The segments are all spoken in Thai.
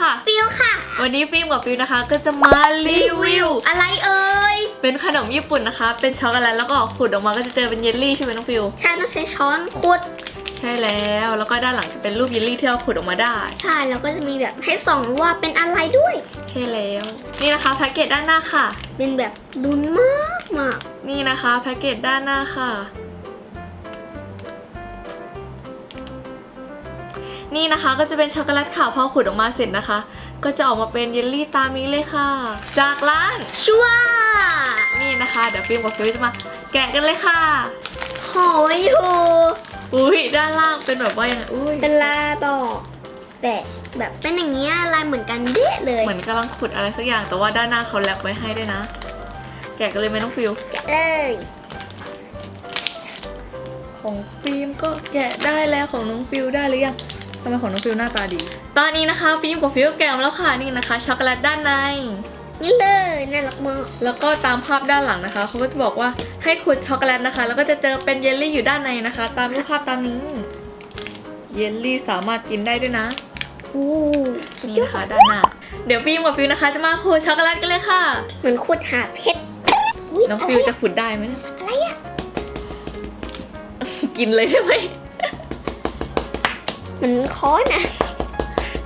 ค่ะ ฟิวค่ะ วันนี้ฟิล์มกับฟิวนะคะก็จะมารีวิว อะไรเอ่ย เป็นขนมญี่ปุ่นนะคะ เป็นช็อกโกแลตแล้วก็ขุดออกมาก็จะเจอเป็นเยลลี่ใช่ไหมน้องฟิวใช่ต้องใช้ช้อนขุด ใช่แล้ว แล้วก็ด้านหลังจะเป็นรูปเยลลี่ที่เราขุดออกมาได้ ใช่แล้วก็จะมีแบบให้ส่องว่าเป็นอะไรด้วย ใช่แล้ว นี่นะคะแพ็กเกจด้านหน้าค่ะ เป็นแบบดุนมากมากนี่นะคะแพ็กเกจด้านหน้าค่ะ นี่นะคะก็จะเป็นช็อกโกแลตขาวพอขุดออกมาเสร็จนะคะ ก็จะออกมาเป็นเยลลี่ตามนี้เลยค่ะ จากร้านชัวร์นี่นะคะ เดี๋ยวฟิล์มกับฟิวจะมาแกะกันเลยค่ะห่อไว้อยู่ อุ้ยด้านล่างเป็นแบบว่ายังไงอุ้ยเป็นลาบอก แต่แบบเป็นอย่างเงี้ยลายเหมือนกันเด๊ะเลยเหมือนกำลังขุดอะไรสักอย่างแต่ว่าด้านหน้าเขาแรปไว้ให้ด้วยนะ แกะกันเลยไหมน้องฟิวแกะเลยของฟิล์มก็แกะได้แล้วของน้องฟิวได้หรือยังทำไมของน้องฟิวหน้าตาดี ตอนนี้นะคะฟิล์มกับฟิวแกะมาแล้วค่ะนี่นะคะช็อกโกแลตด้านใน นี่เลยน่ารักมากแล้วก็ตามภาพด้านหลังนะคะเขาก็จะบอกว่าให้ขุดช็อกโกแลตนะคะ แล้วก็จะเจอเป็นเยลลี่อยู่ด้านในนะคะ ตามรูปภาพตามนี้ เยลลี่สามารถกินได้ด้วยนะอู้สุดนี่ยอนะคะดด้านหน้าเดี๋ยวฟิล์มกับฟิวนะคะ จะมาขูดช็อกโกแลตกันเลยค่ะ เหมือนขุดหาเพชรอุ๊ยน้องฟิวจะขุดได้ไหมเนี่ยอะไรอะกินเลยได้ไหม เหมือนค้อนอะ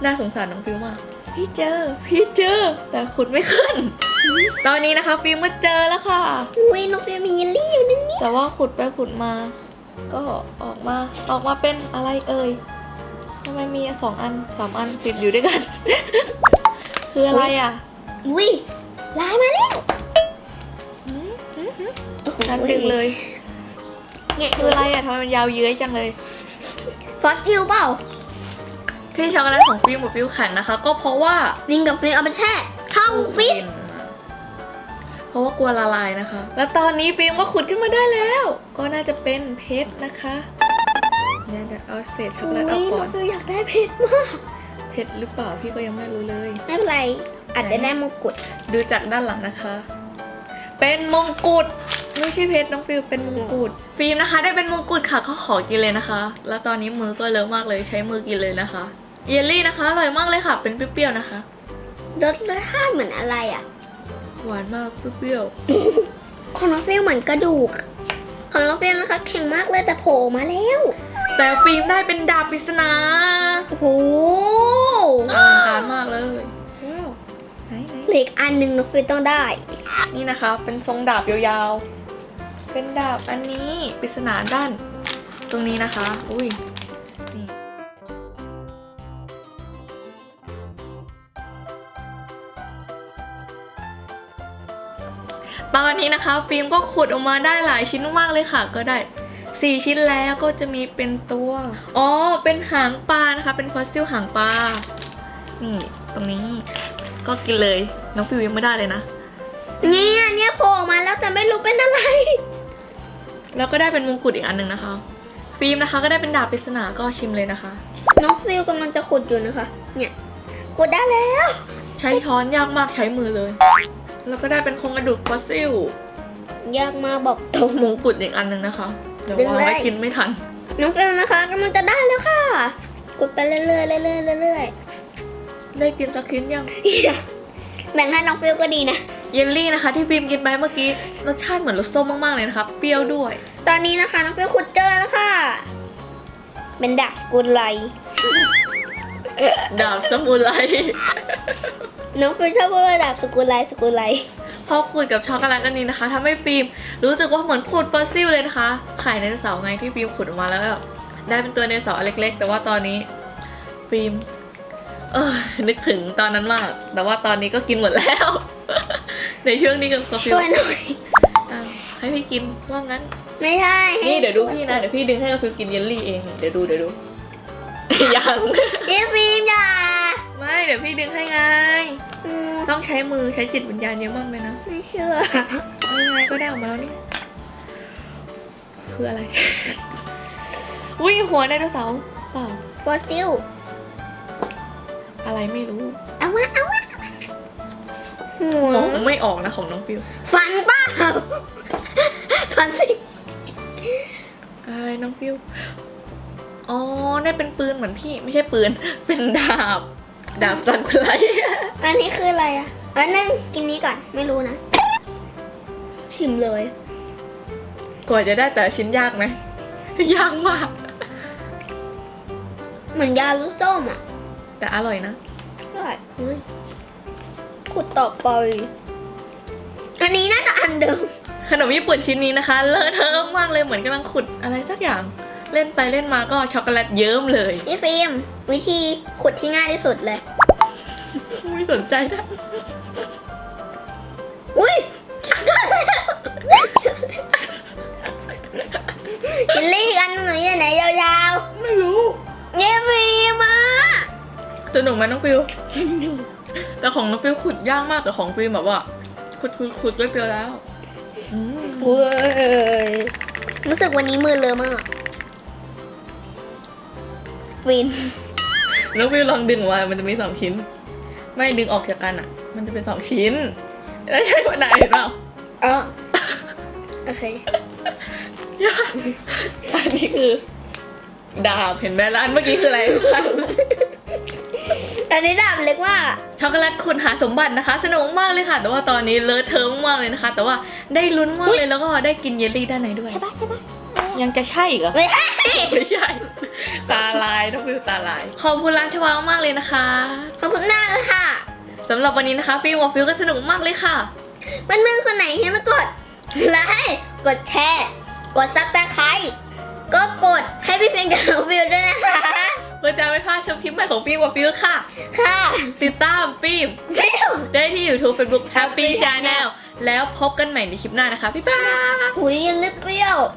น่าสงสารน้องฟิวมาก พี่เจอ พี่เจอ แต่ขุดไม่ขึ้น ตอนนี้นะคะฟิล์มก็เจอแล้วค่ะ อุ้ยน้องฟิวมีเยลลี่อยู่นึงนี่แต่ว่าขุดไปขุดมา ก็ออกมาออกมาเป็นอะไรเอ่ยทำไมมีสองอันสามอันติดอยู่ด้วยกัน คืออะไรอะ อุ้ยลายมาแล้วโอ้โหฉันดึงเลยแงะคืออะไรอะทำไมมันยาวเย้ยจังเลย ฟอสซิลเปล่าที่ช็อกโกแลตของฟิล์มกับฟิล์มแข็งนะคะ ก็เพราะว่าวิงกับฟิวเอาไปแช่เข้าฟิตเพราะว่ากลัวละลายนะคะ แล้วตอนนี้ฟิล์มก็ขุดขึ้นมาได้แล้ว ก็น่าจะเป็นเพชรนะคะเนี่ยเดี๋ยวเอาเศษช็อกโกแลตออกก่น้ออนงฟิวอยากได้เพชรมาก เพชรหรือเปล่าพี่ก็ยังไม่รู้เลย ไม่เป็นไรอาจจะได้มงกุฎดูจากด้านหลังนะคะ เป็นมงกุฎ ไม่ใช่เพชรน้องฟิลเป็นมงกุฎฟิล์มนะคะ ได้เป็นมงกุฎค่ะก็ขอกินเลยนะคะ แล้วตอนนี้มือก็เลอะมากเลยใช้มือกินเลยนะคะเยลลี่นะคะอร่อยมากเลยค่ะ เป็นเปรี้ยวๆนะคะรสชาติเหมือนอะไรอะ หวานมากเปรี้ยวของน้องฟิวเหมือนกระดูกของน้องฟิวนะคะแข็งมากเลยแต่โผล่มาแล้วๆแต่ฟิล์มได้เป็นดาบปริศนาโอ้โหอลังการมากเลยว้าวไหนไหนเหล็กอันหนึ่งน้องฟิวต้องได้ นี่นะคะ เป็นทรงดาบยาวๆ เป็นดาบอันนี้ปริศนาด้าน ตรงนี้นะคะ อุ้ยนี่ตอนนี้นะคะ ฟิล์มก็ขุดออกมาได้หลายชิ้นมากเลยค่ะ ก็ได้ 4 ชิ้นแล้วก็จะมีเป็นตัว อ๋อ เป็นหางปลานะคะ เป็นฟอสซิลหางปลา นี่ ตรงนี้ก็กินเลย น้องฟิวยังไม่ได้เลยนะ เนี่ยเนี่ยโผล่ออกมาแล้วแต่ไม่รู้เป็นอะไร แล้วก็ได้เป็นมงกุฎอีกอันหนึ่งนะคะ ฟิล์มนะคะก็ได้เป็นดาบปริศนาก็ชิมเลยนะคะ น้องฟิวกำลังจะขุดอยู่นะคะ เนี่ยขุดได้แล้ว ใช้ช้อนยากมากใช้มือเลย แล้วก็ได้เป็นโครงกระดูกฟอสซิลยากมากบอกตตรงมงกุฎอีกอันหนึ่งนะคะ เดี๋ยวดึงวางเลยไว้กินไม่ทัน น้องฟิวนะคะกำลังจะได้แล้วค่ะขุดไปเรื่อยๆเรื่อยๆเรื่อยได้กินสักชิ้นยังๆแบ่งให้น้องฟิวก็ดีนะ เยลลี่นะคะ ที่ฟิล์มกินไปเมื่อกี้รสชาติเหมือนรสส้มมากๆเลยนะคะเปรี้ยวด้วย ตอนนี้นะคะน้องฟิวขุดเจอแล้วค่ะ เป็นดาบสกุลไลดาบสมุไรน้องฟิวชอบพูดว่าดาบสกุลไลสกุลไลพอขูดกับช็อกโกแลตอันนี้นะคะทำให้ฟิล์มรู้สึกว่าเหมือนขูดฟอสซิลเลยนะคะไข่ไดโนเสาร์ไงที่ฟิล์มขุดออกมาแล้วแบบได้เป็นตัวไดโนเสาร์อันเล็ก ๆ แต่ว่าตอนนี้ฟิล์มเออนึกถึงตอนนั้นมาก แต่ว่าตอนนี้ก็กินหมดแล้ว ในช่วงนี้กับฟิลช่วยหน่อยอ้าวให้พี่กินว่างั้น ไม่ใช่ให้นี่เดี๋ยวดูพี่นะเดี๋ยวพี่ดึงให้กับฟิลกินเยลลี่เองเดี๋ยวดูเดี๋ยวดูยังเจฟิล์มอย่าไม่เดี๋ยวพี่ดึงให้ไงอืมต้องใช้มือใช้จิตวิญญาณเยอะมากเลยนะไม่เชื่อเอายังไงก็ได้ออกมาแล้วนี่คืออะไรอุ้ยหัวไดโนเสาร์เปล่าฟอสซิลอะไรไม่รู้ เอามาเอามาหัว มองไม่ออกนะของน้องฟิวฟันเปล่าฟันสิอะไรน้องฟิวอ๋อได้เป็นปืนเหมือนพี่ไม่ใช่ปืน เป็นดาบ ดาบซันกุไลอันนี้คืออะไรอะอันนึงกินนี้ก่อนไม่รู้นะชิมเลยกว่าจะได้แต่ละชิ้นยากไหมยากมาก เหมือนยาลูกส้มอะ แต่อร่อยนะอร่อยเฮ้ย ขุดต่อไป อันนี้น่าจะอันเดิม ขนมญี่ปุ่นชิ้นนี้นะคะ เลอะเทอะมากเลยเหมือนกำลังขุดอะไรสักอย่าง เล่นไปเล่นมาก็ช็อกโกแลตเยิ้มเลยนี่ฟิล์มวิธีขุดที่ง่ายที่สุดเลย ไม่สนใจนะอุ้ยยินลี่อีกอันหนึ่งอยู่ไหนยาวไม่รู้ๆเย้ฟิล์มอะสนุกไหมน้องฟิว แต่ของน้องฟิวขุดยากมากแต่ของฟิวแบบว่า ขุดขุดขุดก็เจอแล้วอืมเว้ยรู้สึกวันนี้มือเลอะมากฟิน น้องฟิวลองดึงออกมามันจะมีสองชิ้น ไม่ดึงออกจากกันอะ มันจะเป็นสองชิ้นแล้วใช่วันไหนเห็นเปล่าอ๋อโอเคยากอันนี้คือ ดาบเห็นไหมแล้วอันเมื่อกี้คืออะไร อันนี้ดาบเล็กมากช็อกโกแลตคุณหาสมบัตินะคะ สนุกมากเลยค่ะ แต่ว่าตอนนี้เลอะเทอะมากเลยนะคะ แต่ว่าได้ลุ้นมากเลยแล้วก็ได้กินเยลลี่ด้านในด้วย ใช่ปะใช่ปะยังจะใช่อีกเหรอ ไม่ใช่ไม่ใช่ ตาลายต้องฟิวตาลาย ขอบคุณร้านชวามากเลยนะคะขอบคุณมากเลยค่ะสำหรับวันนี้นะคะฟิวกับฟิวก็สนุกมากเลยค่ะ เพื่อนๆคนไหนที่มากดไลค์กดแชร์ กดซับสไครต์ก็กดให้พี่เฟนกับน้องวิวด้วยนะคะ ปใหม่ของฟิวกับฟิวค่ะ ค่ะติดตามฟิล์มฟิวได้ที่ YouTube Facebook Happy Channel แล้วพบกันใหม่ในคลิปหน้านะคะบ๊ายบาย หุยยันเล็บเปรี้ยวบ